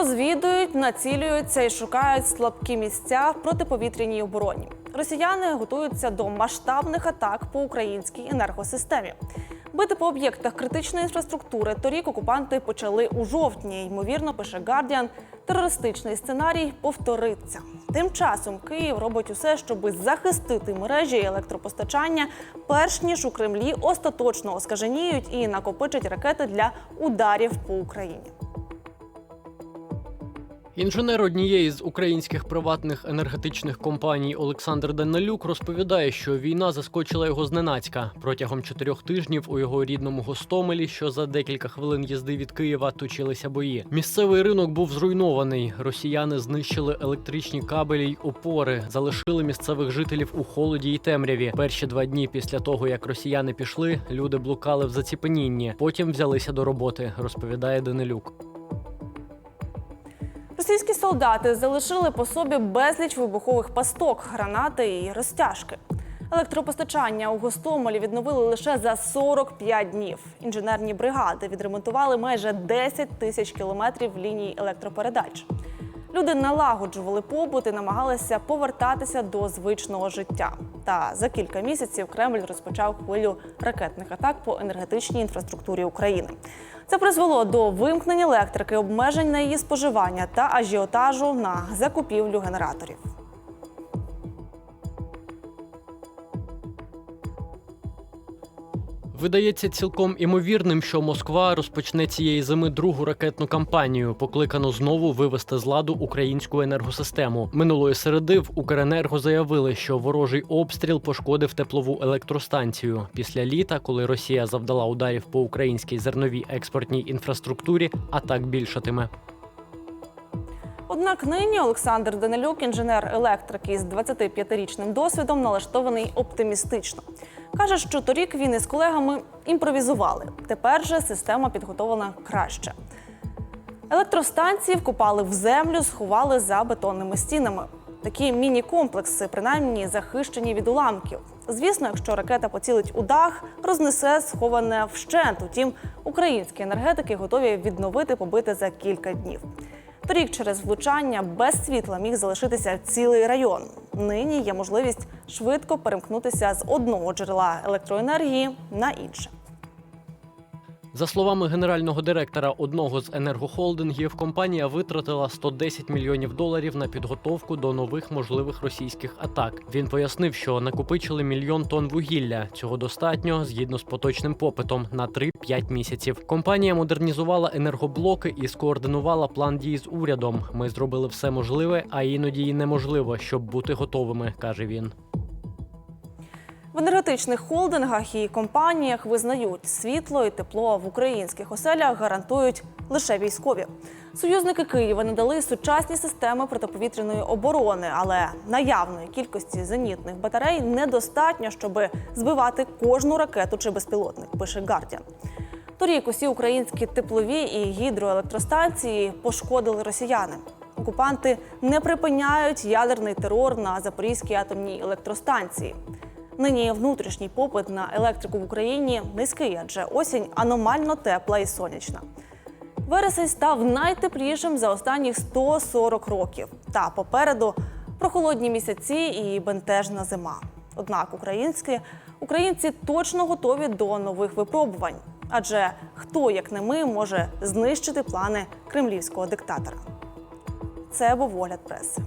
Розвідують, націлюються і шукають слабкі місця в протиповітряній обороні. Росіяни готуються до масштабних атак по українській енергосистемі. Бити по об'єктах критичної інфраструктури торік окупанти почали у жовтні. Ймовірно, пише Guardian, терористичний сценарій повториться. Тим часом Київ робить усе, щоб захистити мережі і електропостачання, перш ніж у Кремлі остаточно оскаженіють і накопичать ракети для ударів по Україні. Інженер однієї з українських приватних енергетичних компаній Олександр Данилюк розповідає, що війна заскочила його зненацька. Протягом чотирьох тижнів у його рідному Гостомелі, що за декілька хвилин їзди від Києва, точилися бої. Місцевий ринок був зруйнований. Росіяни знищили електричні кабелі й опори, залишили місцевих жителів у холоді й темряві. Перші два дні після того, як росіяни пішли, люди блукали в заціпенінні. Потім взялися до роботи, розповідає Данилюк. Російські солдати залишили по собі безліч вибухових пасток, гранати і розтяжки. Електропостачання у Гостомелі відновили лише за 45 днів. Інженерні бригади відремонтували майже 10 тисяч кілометрів ліній електропередач. Люди налагоджували побут і намагалися повертатися до звичного життя. Та за кілька місяців Кремль розпочав хвилю ракетних атак по енергетичній інфраструктурі України. Це призвело до вимкнення електрики, обмежень на її споживання та ажіотажу на закупівлю генераторів. Видається цілком імовірним, що Москва розпочне цієї зими другу ракетну кампанію, покликану знову вивести з ладу українську енергосистему. Минулої середи в Укренерго заявили, що ворожий обстріл пошкодив теплову електростанцію. Після літа, коли Росія завдала ударів по українській зерновій експортній інфраструктурі, атак більшатиме. Однак нині Олександр Данилюк, інженер електрики з 25-річним досвідом, налаштований оптимістично. Каже, що торік він із колегами імпровізували. Тепер же система підготовлена краще. Електростанції вкопали в землю, сховали за бетонними стінами. Такі міні-комплекси, принаймні, захищені від уламків. Звісно, якщо ракета поцілить у дах, рознесе сховане вщент. Утім, українські енергетики готові відновити побите за кілька днів. Торік через влучання без світла міг залишитися цілий район. Нині є можливість швидко перемкнутися з одного джерела електроенергії на інше. За словами генерального директора одного з енергохолдингів, компанія витратила 110 мільйонів доларів на підготовку до нових можливих російських атак. Він пояснив, що накопичили мільйон тонн вугілля. Цього достатньо згідно з поточним попитом на 3-5 місяців. Компанія модернізувала енергоблоки і скоординувала план дій з урядом. Ми зробили все можливе, а іноді й неможливо, щоб бути готовими, каже він. В енергетичних холдингах і компаніях визнають, світло і тепло в українських оселях гарантують лише військові. Союзники Києва надали сучасні системи протиповітряної оборони, але наявної кількості зенітних батарей недостатньо, щоб збивати кожну ракету чи безпілотник. Пише Гардіан. Торік усі українські теплові і гідроелектростанції пошкодили росіяни. Окупанти не припиняють ядерний терор на Запорізькій атомній електростанції. Нині внутрішній попит на електрику в Україні низький, адже осінь аномально тепла і сонячна. Вересень став найтеплішим за останніх 140 років. Та попереду прохолодні місяці і бентежна зима. Однак українські українці точно готові до нових випробувань. Адже хто, як не ми, може знищити плани кремлівського диктатора? Це був огляд преси.